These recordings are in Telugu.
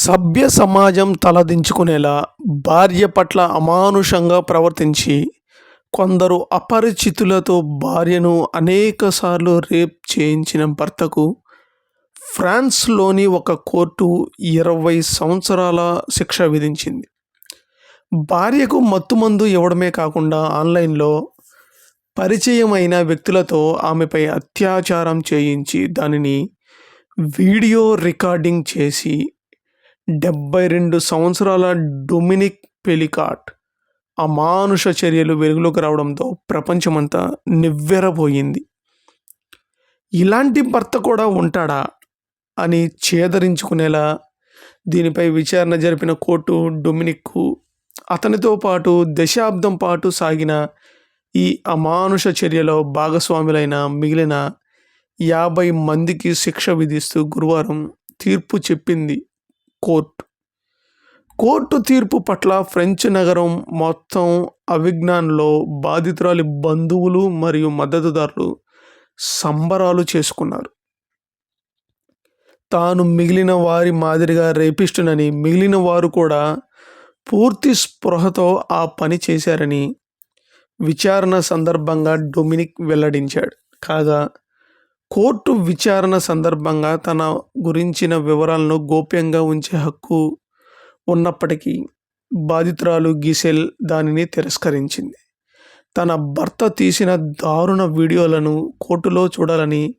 సభ్య సమాజం తలదించుకునేలా భార్య పట్ల అమానుషంగా ప్రవర్తించి కొందరు అపరిచితులతో భార్యను అనేకసార్లు రేప్ చేయించిన భర్తకు ఫ్రాన్స్లోని ఒక కోర్టు ఇరవై సంవత్సరాల శిక్ష విధించింది. భార్యకు మత్తుమందు ఇవ్వడమే కాకుండా ఆన్లైన్లో పరిచయమైన వ్యక్తులతో ఆమెపై అత్యాచారం చేయించి దానిని వీడియో రికార్డింగ్ చేసి డెబ్బై రెండు సంవత్సరాల డొమినిక్ పెలికాట్. అమానుష చర్యలు వెలుగులోకి రావడంతో ప్రపంచమంతా నివ్వెరపోయింది. ఇలాంటి భర్త కూడా ఉంటాడా అని చేదరించుకునేలా దీనిపై విచారణ జరిపిన కోర్టు డొమినిక్కు అతనితో పాటు దశాబ్దం పాటు సాగిన ఈ అమానుష చర్యలో భాగస్వాములైన మిగిలిన యాభై మందికి శిక్ష విధిస్తూ గురువారం తీర్పు చెప్పింది. కోర్టు. కోర్టు తీర్పు పట్ల ఫ్రెంచ్ నగరం మొత్తం అవిజ్ఞాన్లో బాధితురాలి బంధువులు మరియు మద్దతుదారులు సంబరాలు చేసుకున్నారు. తాను మిగిలిన వారి మాదిరిగా రేపిస్టునని మిగిలిన వారు కూడా పూర్తి స్పృహతో ఆ పని చేశారని విచారణ సందర్భంగా డొమినిక్ వెల్లడించాడు. కాగా కోర్టు విచారణ సందర్భంగా తన గురించిన వివరాలను గోప్యంగా ఉంచే హక్కు ఉన్నప్పటికీ బాధితురాలు గిసెల్ దానిని తిరస్కరించింది. తన భర్త తీసిన దారుణ వీడియోలను కోర్టులో చూడాలని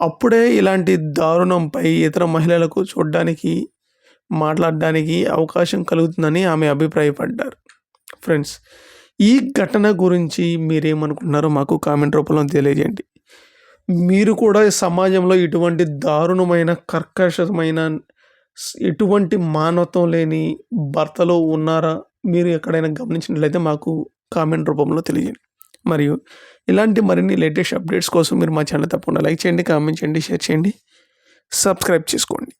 అప్పుడే ఇలాంటి దారుణంపై ఇతర మహిళలకు చూడడానికి మాట్లాడడానికి అవకాశం కలుగుతుందని ఆమె అభిప్రాయపడ్డారు. ఫ్రెండ్స్ ఈ ఘటన గురించి మీరేమనుకుంటున్నారో మాకు కామెంట్ రూపంలో తెలియజేయండి. మీరు కూడా సమాజంలో ఇటువంటి దారుణమైన కర్కశమైన ఎటువంటి మానవత్వం లేని భర్తలో ఉన్నారా? మీరు ఎక్కడైనా గమనించినట్లయితే మాకు కామెంట్ రూపంలో తెలియజేయండి. మరియు ఇలాంటి మరిన్ని లేటెస్ట్ అప్డేట్స్ కోసం మీరు మా ఛానల్ తప్పకుండా లైక్ చేయండి కామెంట్ చేయండి షేర్ చేయండి సబ్స్క్రైబ్ చేసుకోండి.